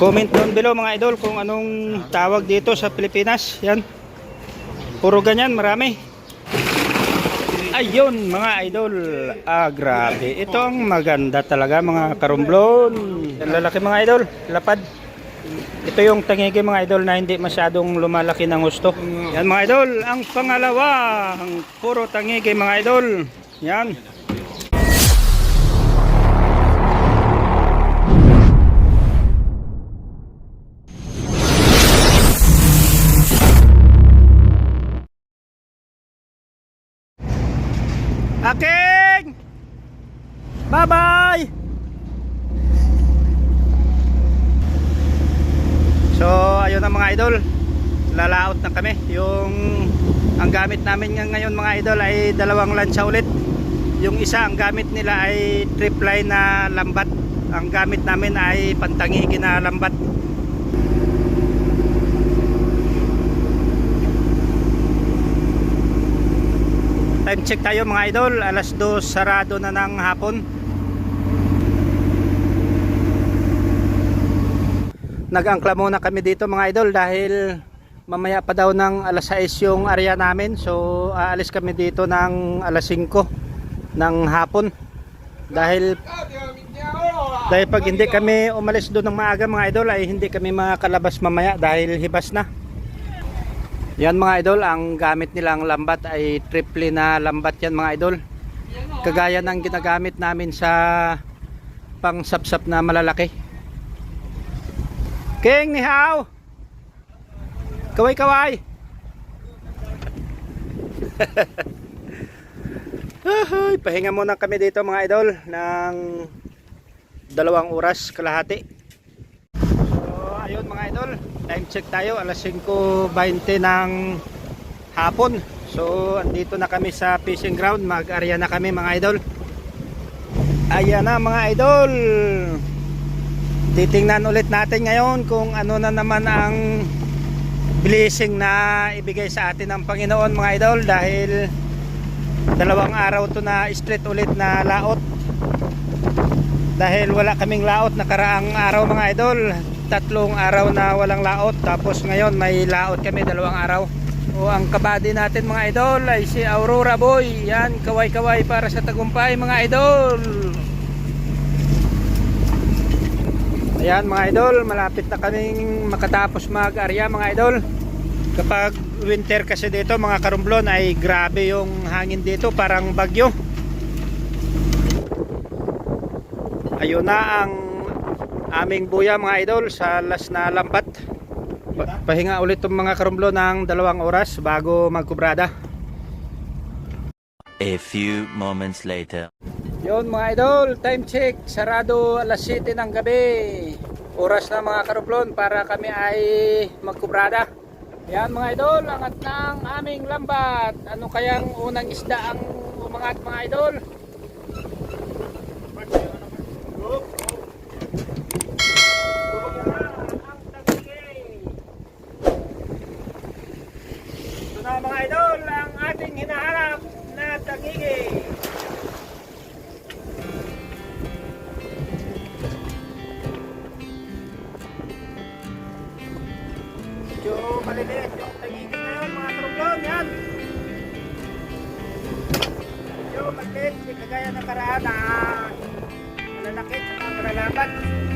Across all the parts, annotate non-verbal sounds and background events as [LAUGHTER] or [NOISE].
Comment down below mga idol kung anong tawag dito sa Pilipinas. Yan. Puro ganyan, marami. Ayun mga idol. Ah, grabe. Ito ang maganda talaga mga karumblon. Ang lalaki mga idol. Lapad. Ito yung tangigi mga idol na hindi masyadong lumalaki ng gusto. Yan mga idol. Ang pangalawa. Ang puro tangigi mga idol. Yan. Aking! Bye-bye! So, ayun na mga idol. Lalaot na kami. Yung ang gamit namin nga ngayon mga idol ay dalawang lansya ulit. Yung isa ang gamit nila ay tripline na lambat. Ang gamit namin ay pantangigi na lambat. Time check tayo mga idol. Alas 2 sarado na ng hapon. Nag-angkla muna kami dito mga idol dahil mamaya pa daw ng alas 6 yung area namin. So aalis kami dito ng alas 5 ng hapon. Dahil dahil pag hindi kami umalis doon ng maaga mga idol ay hindi kami makakalabas mamaya dahil hibas na. Yan mga idol, ang gamit nilang lambat ay triple na lambat yan mga idol. Kagaya ng ginagamit namin sa pang sapsap na malalaki. King ni Hao. Kaway kaway. [LAUGHS] Ahay, pahinga muna kami dito mga idol ng dalawang oras kalahati. So ayun mga idol, time check tayo alas 5.20 ng hapon. So andito na kami sa fishing ground, mag-area na kami mga idol. Ayan na mga idol. Titingnan ulit natin ngayon kung ano na naman ang blessing na ibigay sa atin ng Panginoon mga idol dahil dalawang araw to na straight ulit na laot dahil wala kaming laot nakaraang araw mga idol tatlong araw na walang laot. Tapos ngayon may laot kami dalawang araw. O ang kabady natin mga idol ay si Aurora Boy. Yan kaway kaway para sa tagumpay mga idol. Ayan mga idol malapit na kaming makatapos mag area mga idol. Kapag winter kasi dito mga karumblon ay grabe yung hangin dito parang bagyo. Ayun na ang aming buya mga idol sa last na lambat. Pa- pahinga ulit itong mga karumblo ng dalawang oras bago magkubrada. A few moments later. yun mga idol time check sarado alas 7 ng gabi. Oras na mga karumblon para kami ay magkubrada. Yan mga idol angat ng aming lambat. Ano kayang unang isda ang umangat mga idol? Ito malalaki at mga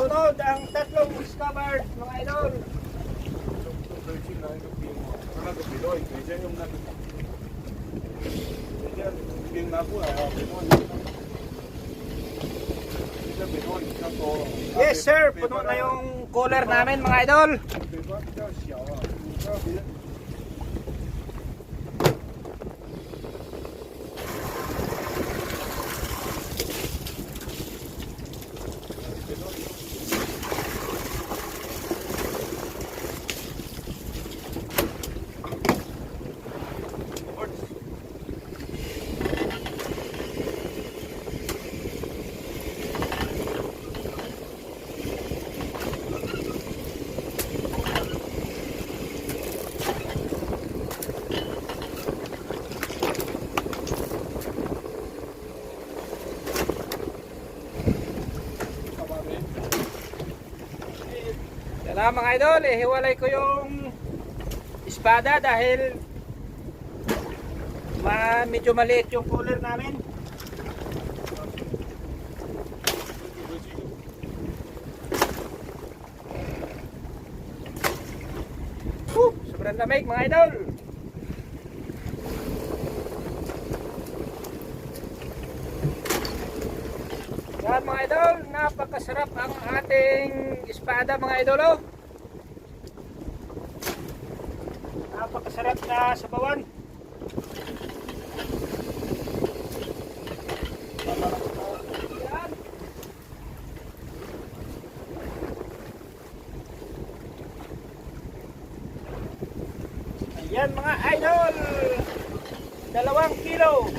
Sunod ang tatlong discovered mga idol. Yes sir, puno na yung cooler namin mga idol. Na mga idol, ihiwalay ko yung espada dahil ma medyo maliit yung cooler namin. Whew, sobrang lamig mga idol. Mga idol, napakasarap ang ating espada mga idol. Oh. Napakasarap na sabawan. Yan. Ayan mga idol. Dalawang kilo.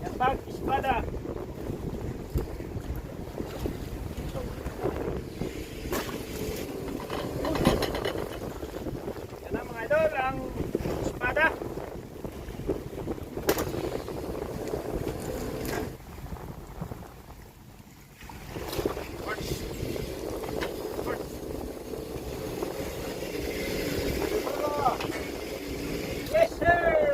Yan bag, espada. Yan na mga idol, ang espada. Yes, sir!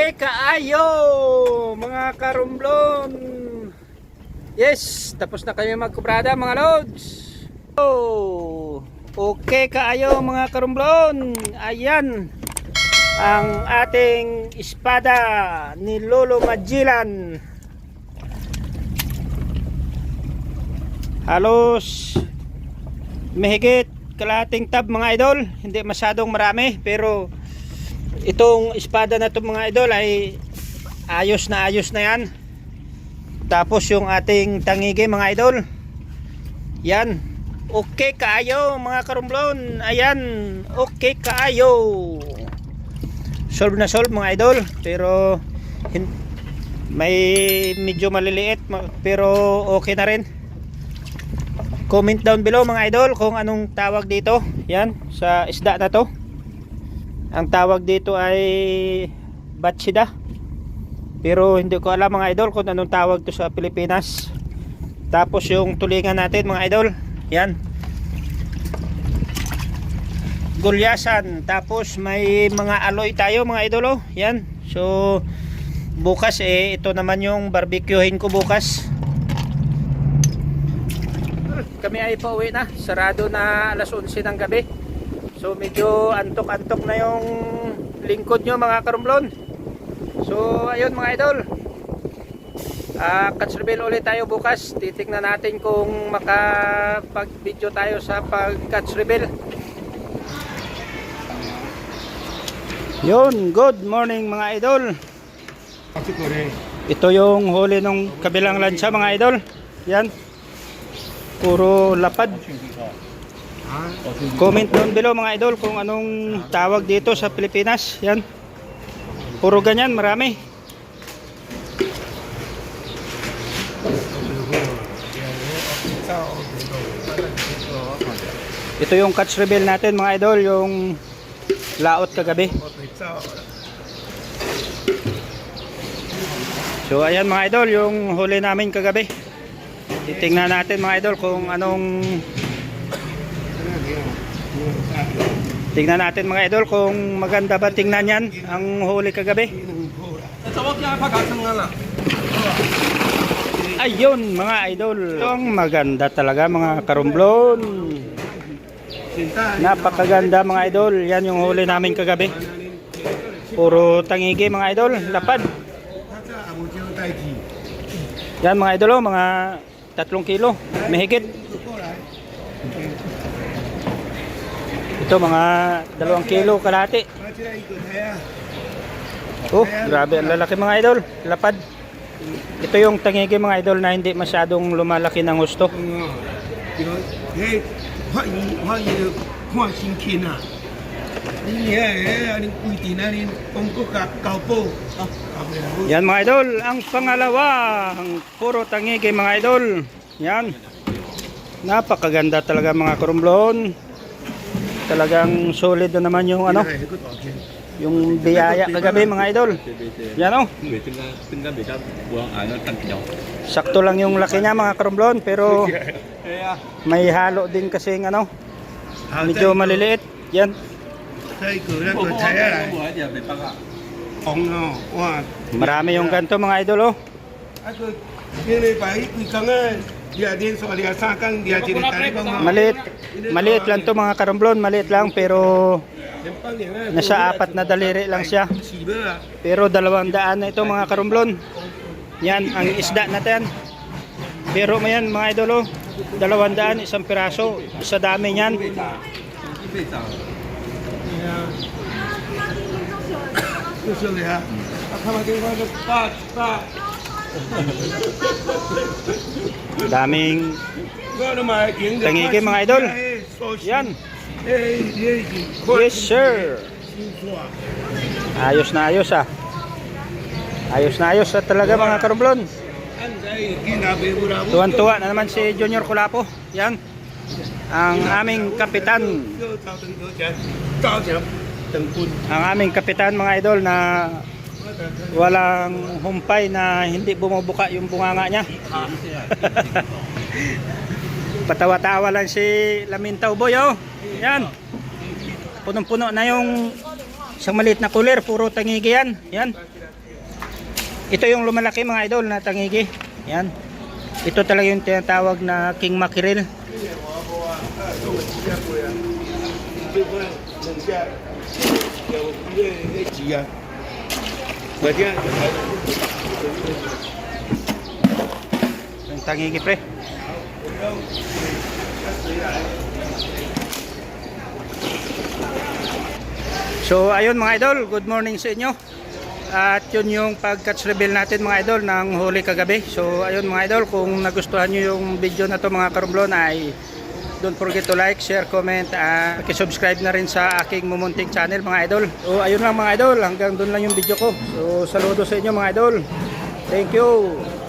Okay kaayo mga karumblon. Yes, tapos na kami magkubrada mga lods. Oh, okay kaayo mga karumblon. Ayan ang ating espada ni Lolo Magellan. Halos mahigit kalahating tab mga idol. Hindi masyadong marami pero itong espada na to mga idol ay ayos na ayos na yan. Tapos yung ating tangige mga idol. Yan. Okay kaayo mga karumblon. Ayan. Okay kaayo. Solve na solve mga idol. Pero may medyo maliliit ma- pero okay na rin. Comment down below mga idol kung anong tawag dito. Yan sa isda na to ang tawag dito ay batsida. Pero hindi ko alam mga idol kung anong tawag to sa Pilipinas. Tapos yung tulingan natin mga idol. Yan. Gulyasan. Tapos may mga aloy tayo mga idol. Oh. Yan. So bukas eh ito naman yung barbecuehin ko bukas. Kami ay pauwi na. Sarado na alas 11 ng gabi. So medyo antok-antok na yung lingkod nyo mga karumblon. So ayun mga idol. Ah, uh, ulit tayo bukas. Titingnan natin kung makapag-video tayo sa pag-catch reveal. Yun, good morning mga idol. Ito yung huli ng kabilang lansya mga idol. Yan. Puro lapad. Comment down below mga idol kung anong tawag dito sa Pilipinas. Yan. Puro ganyan, marami. Ito yung catch reveal natin mga idol, yung laot kagabi. So ayan mga idol, yung huli namin kagabi. Titingnan natin mga idol kung anong Tingnan natin mga idol kung maganda ba tingnan yan ang huli kagabi. Ayun mga idol. Itong maganda talaga mga karumblon. Napakaganda mga idol. Yan yung huli namin kagabi. Puro tangigi mga idol. Lapad. Yan mga idol oh, mga tatlong kilo. Mahigit. Ito mga dalawang kilo kalahati. Oh, grabe. Ang lalaki mga idol. Lapad. Ito yung tangigi mga idol na hindi masyadong lumalaki ng gusto. Yan mga idol, ang pangalawa, ang puro tangigi mga idol. Yan. Napakaganda talaga mga kurumblon. Talagang solid na naman yung ano. Yung biyaya kagabi mga idol. Yan o. Sakto lang yung laki niya mga kromblon pero may halo din kasi kasing ano. Medyo maliliit. Yan. Marami yung ganto mga idol oh. Diya din sa Aliasakan, diya Chiritani. Maliit, maliit lang to mga karamblon, maliit lang pero nasa apat na daliri lang siya. Pero dalawang daan na ito mga karamblon. Yan, ang isda natin. Pero mayan mga idolo, dalawang daan, isang piraso, sa dami niyan. Yeah. Daming tangiki mga idol. Yan. Yes sir. Ayos na ayos ah. Ayos na ayos ah, talaga mga karumblon. Tuwan-tuwa na naman si Junior Kulapo. Yan. Ang aming kapitan. Ang aming kapitan mga idol na walang humpay na hindi bumubuka yung bunganga niya. [LAUGHS] Patawa-tawa lang si Lamintaw Boy oh. Yan. Punong-puno na yung isang maliit na cooler, puro tangigi yan. Yan. Ito yung lumalaki mga idol na tangigi. Yan. Ito talaga yung tinatawag na king mackerel. Yung tangigi pre. So ayun mga idol, good morning sa inyo. At yun yung pag-catch reveal natin mga idol ng huli kagabi. So ayun mga idol, kung nagustuhan nyo yung video na to mga karumblon ay don't forget to like, share, comment, at subscribe na rin sa aking mumunting channel mga idol. So ayun lang mga idol, hanggang doon lang yung video ko. So saludo sa inyo mga idol. Thank you.